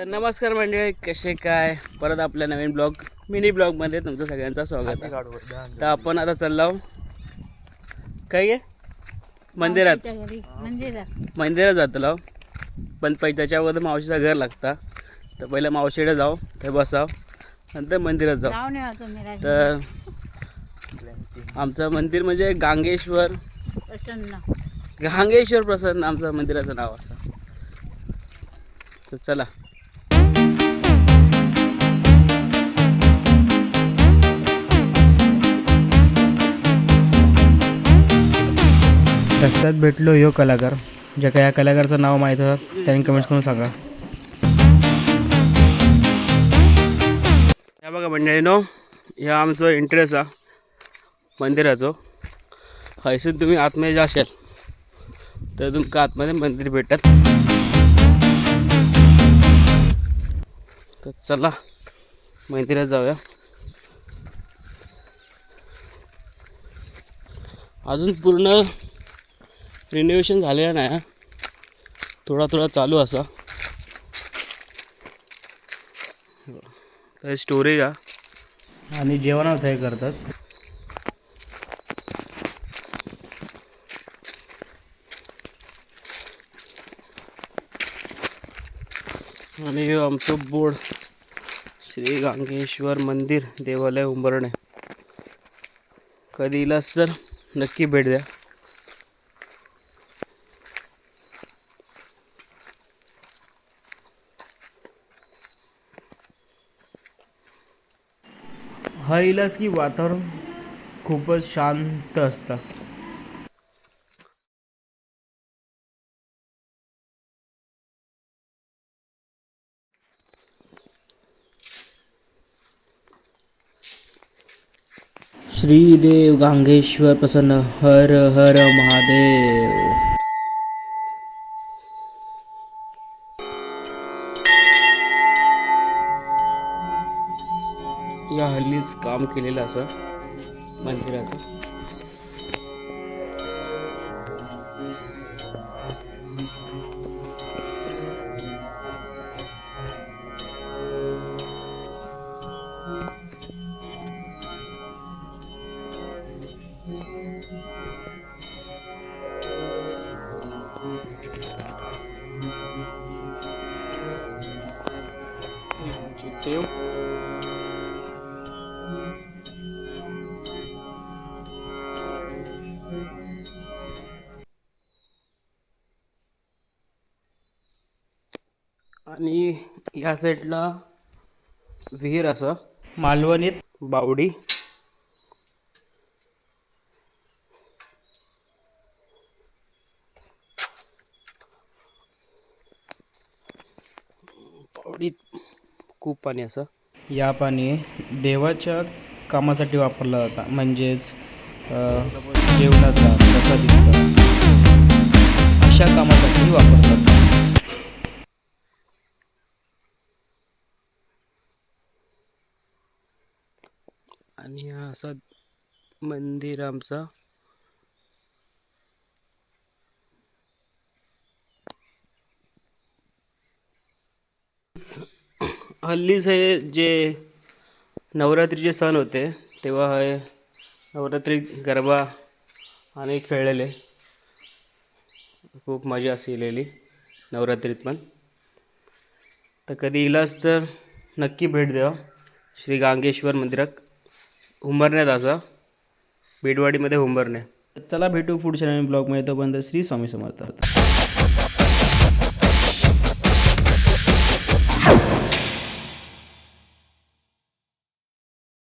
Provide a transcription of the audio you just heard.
तर नमस्कार मंडळी कसे काय? परत आपल्या नवीन ब्लॉग मिनी ब्लॉगमध्ये तुमचं सगळ्यांचं स्वागत आहे. तर आपण आता चाललो काय आहे? मंदिरात. मंदिरात मंदिरात जातलो पण पै त्याच्या अगोदर मावशीचं घर लागता. तर पहिलं मावशीकडे जाऊ ते बसाव नंतर मंदिरात जाऊ. तर आमचं मंदिर म्हणजे गांगेश्वर प्रसन्न. गांगेश्वर प्रसन्न आमचं मंदिराचं नाव असं. तर चला. रस्त्यात भेटलो ह्यो कलाकार ज्या काय या कलाकारचं नाव माहीत होतं त्यांनी कमेंट्स करून सांगा. या बघा मंडळीनो ह्या आमचो इंटरेस्ट हा मंदिराचो. हयसून तुम्ही आतमध्ये जाशाल तर तुमका आतमध्ये मंदिर भेटतात. तर चला मंदिरात जाऊया. अजून पूर्ण रिनोव्हेशन झालेलं नाही. थोडा थोडा चालू असा. तर स्टोरेज हा आणि जेवणात हे करतात. आणि आमचो बोर्ड श्री गांगेश्वर मंदिर देवालय उंबरणे. कधी इलास तर नक्की भेट द्या. हा की वातावरण खूपच शांत असतं. श्रीदेव गांगेश्वर प्रसन्न हर हर महादेव. या हल्लीच काम केलेलं असं मंदिराचं. देव आणि या साईडला विहीर असं. मालवणीत. बावडी. बावडीत खूप पाणी असं. या पाणी देवाच्या कामासाठी वापरला जाता. म्हणजेच जेवणाचा अशा कामासाठी वापरतात. आणि हा असा मंदिर आमचा. हल्लीच हे जे नवरात्रीचे सण होते तेव्हा हे नवरात्री गरबा आणि खेळलेले. खूप मजा असलेली नवरात्रीत पण. तर कधी इलास तर नक्की भेट द्या. श्री गांगेश्वर मंदिरात. हुंबरण्यात असं. बेटवाडीमध्ये उंबरणे चला भेटू पुढच्या नवीन ब्लॉगमध्ये. तोपर्यंत श्री स्वामी समर्थ.